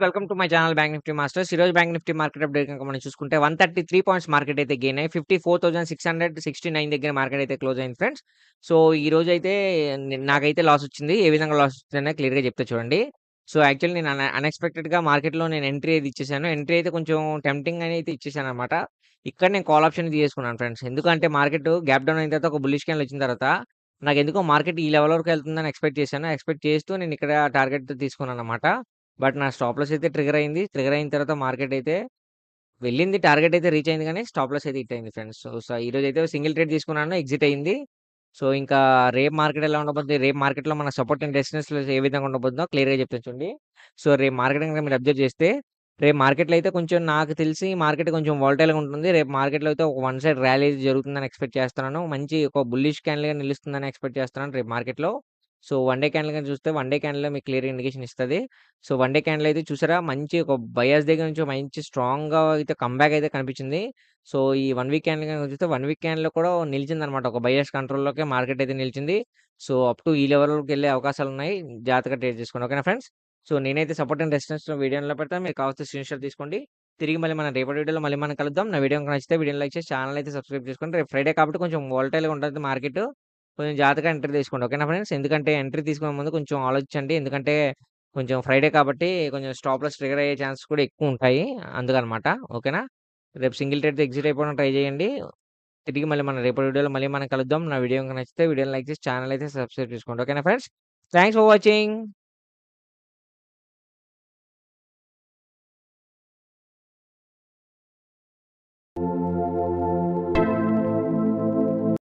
Welcome to my channel bank Nifty masters. ఈరోజు bank Nifty market update కనుక మనం చూసుకుంటే 133 పాయింట్స్ మార్కెట్ అయితే గెయిన్ అయ్యి 54,669 దగ్గర మార్కెట్ అయితే క్లోజ్ అయింది ఫ్రెండ్స్. సో, ఈ రోజు అయితే నాకైతే లాస్ వచ్చింది. ఏ విధంగా లాస్ వచ్చిందనే క్లియర్‌గా చెప్తే చూడండి. సో, యాక్చువల్లీ నేను అన్‌ఎక్స్‌పెక్టెడ్‌గా మార్కెట్‌లో నేను ఎంట్రీ అయితే ఇచ్చేసాను. ఎంట్రీ అయితే కొంచెం టెంప్టింగ్ అని అయితే ఇచ్చేసాననమాట. ఇక్కడ నేను కాల్ ఆప్షన్ తీసుకున్నాను ఫ్రెండ్స్. ఎందుకంటే మార్కెట్ గ్యాప్ డౌన్ అయిన తర్వాత ఒక బుల్లిష్ క్యాన్ వచ్చిన తర్వాత నాకు ఎందుకో మార్కెట్ ఈ లెవెల్ వరకు వెళ్తుందని ఎక్స్‌పెక్ట్ చేశాను. ఎక్స్‌పెక్ట్ చేస్తూ నేను ఇక్కడ టార్గెట్ తీసుకున్నాననమాట. బట్ నా స్టాప్ లాస్ అయితే ట్రిగర్ అయింది. ట్రిగర్ అయిన తర్వాత మార్కెట్ అయితే వెళ్ళింది. టార్గెట్ అయితే రీచ్ అయింది కానీ స్టాప్ లాస్ అయితే హిట్ అయింది ఫ్రెండ్స్. సో, సో అయితే సింగిల్ ట్రేడ్ తీసుకున్నాను. ఎగ్జిట్ అయింది. సో, ఇంకా రేపు మార్కెట్ ఎలా ఉండబోతుంది రేపు మార్కెట్‌లో మన సపోర్ట్ అండ్ రెసిస్టెన్స్‌లు ఏ విధంగా ఉండబోతుందో క్లియర్‌గా చెప్తాను చూడండి. సో, రేపు మార్కెట్ మీరు అబ్జర్వ్ చేస్తే రేపు మార్కెట్‌లో అయితే కొంచెం నాకు తెలిసి మార్కెట్ కొంచెం వాల్టైల్గా ఉంటుంది. రేపు మార్కెట్‌లో అయితే ఒక వన్ సైడ్ ర్యాలీ జరుగుతుందని ఎక్స్‌పెక్ట్ చేస్తున్నాను. మంచి ఒక బుల్లిష్ క్యాండిల్‌గా నిలుస్తుందని ఎక్స్‌పెక్ట్ చేస్తున్నాను రేపు మార్కెట్‌లో. సో, వన్ డే క్యాండిల్ కానీ చూస్తే వన్ డే క్యాండిల్‌లో మీకు క్లియర్ ఇండికేషన్ ఇస్తుంది సో, వన్ డే క్యాండిల్ అయితే చూసారా మంచి ఒక బయాస్ దగ్గర నుంచి మంచి స్ట్రాంగ్‌గా అయితే కంబ్యాక్ అయితే కనిపించింది. సో, ఈ వన్ వీక్ క్యాండిల్ కానీ చూస్తే వన్ వీక్ క్యాండిల్‌లో కూడా నిలిచిందనమాట. ఒక బయాస్ కంట్రోల్‌లోకే మార్కెట్ అయితే నిలిచింది. సో, అప్ టు ఈ లెవెల్కి వెళ్ళే అవకాశాలు ఉన్నాయి జాగ్రత్తగా ట్రేడ్ చేసుకోండి. ఓకేనా ఫ్రెండ్స్. సో, నేనైతే సపోర్ట్ అండ్ రెసిస్టెన్స్ వీడియోలో పెడతాను. మీరు కావాల్సిన స్క్రీన్‌షాట్ తీసుకోండి. తిరిగి మళ్ళీ మన రేపటి వీడియోలో మళ్ళీ మనం కలుద్దాం. నా వీడియో నచ్చితే వీడియోని లైక్ చేసి ఛానల్ అయితే సబ్స్క్రైబ్ చేసుకోండి. రేపు ఫ్రైడే కాబట్టి కొంచెం వాలటైల్‌గా ఉంటుంది మార్కెట్. కొంచెం జాగ్రత్తగా ఎంట్రీ తీసుకోండి. ఓకేనా ఫ్రెండ్స్. ఎందుకంటే ఎంట్రీ తీసుకునే ముందు కొంచెం ఆలోచించండి. ఎందుకంటే కొంచెం ఫ్రైడే కాబట్టి కొంచెం స్టాప్లెస్ ట్రిగర్ అయ్యే ఛాన్సెస్ కూడా ఎక్కువ ఉంటాయి అందుకనమాట. ఓకేనా. రేపు సింగిల్ ట్రేడ్‌తో ఎగ్జిట్ అయిపోవడం ట్రై చేయండి. తిరిగి మళ్ళీ మనం రేపటి వీడియోలో మళ్ళీ మనం కలుద్దాం. నా వీడియో నచ్చితే వీడియోని లైక్ చేసి ఛానల్ అయితే సబ్స్క్రైబ్ చేసుకోండి. ఓకేనా ఫ్రెండ్స్. Thanks for watching.